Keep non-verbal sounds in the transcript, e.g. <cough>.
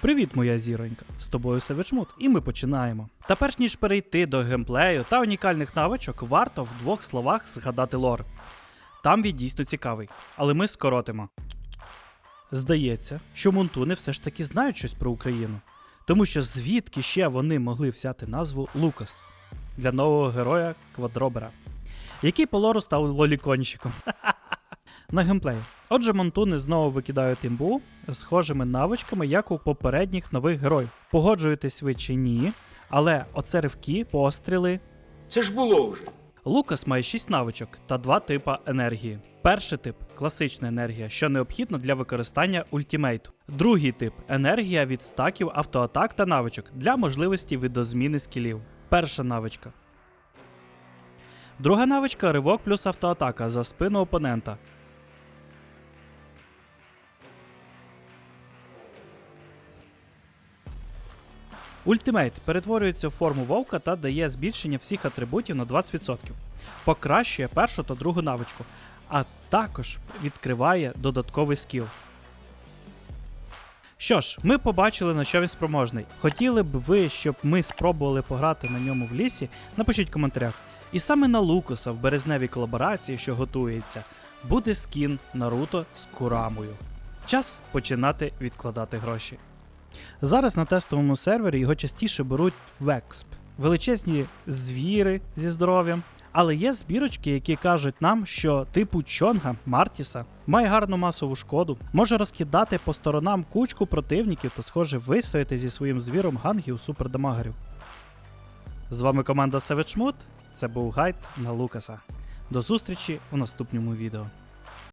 Привіт, моя зіронька! З тобою Севичмут, і ми починаємо. Та перш ніж перейти до геймплею та унікальних навичок, варто в двох словах згадати лор. Там він дійсно цікавий, але ми скоротимо. Здається, що мунтуни все ж таки знають щось про Україну. Тому що звідки ще вони могли взяти назву Лукас для нового героя Квадробера, який по лору став лоліконщиком. <laughs> На геймплеї. Отже, монтуни знову викидають імбу схожими навичками, як у попередніх нових героїв. Погоджуєтесь ви чи ні, але оце ривки, постріли. Це ж було вже. Лукас має 6 навичок та два типа енергії. Перший тип класична енергія, що необхідна для використання ультімейту. Другий тип енергія від стаків автоатак та навичок для можливості видозміни скілів. Перша навичка. Друга навичка ривок плюс автоатака за спину опонента. Ультимейт перетворюється в форму вовка та дає збільшення всіх атрибутів на 20%. Покращує першу та другу навичку, а також відкриває додатковий скіл. Що ж, ми побачили, на що він спроможний. Хотіли б ви, щоб ми спробували пограти на ньому в лісі? Напишіть в коментарях. І саме на Лукаса в березневій колаборації, що готується, буде скін Наруто з Курамою. Час починати відкладати гроші. Зараз на тестовому сервері його частіше беруть в Exp. Величезні звіри зі здоров'ям. Але є збірочки, які кажуть нам, що типу Чонга Мартіса має гарну масову шкоду, може розкидати по сторонам кучку противників та, схоже, вистояти зі своїм звіром гангів супердамагерів. З вами команда Savage Це був гайд на Лукаса. До зустрічі у наступному відео.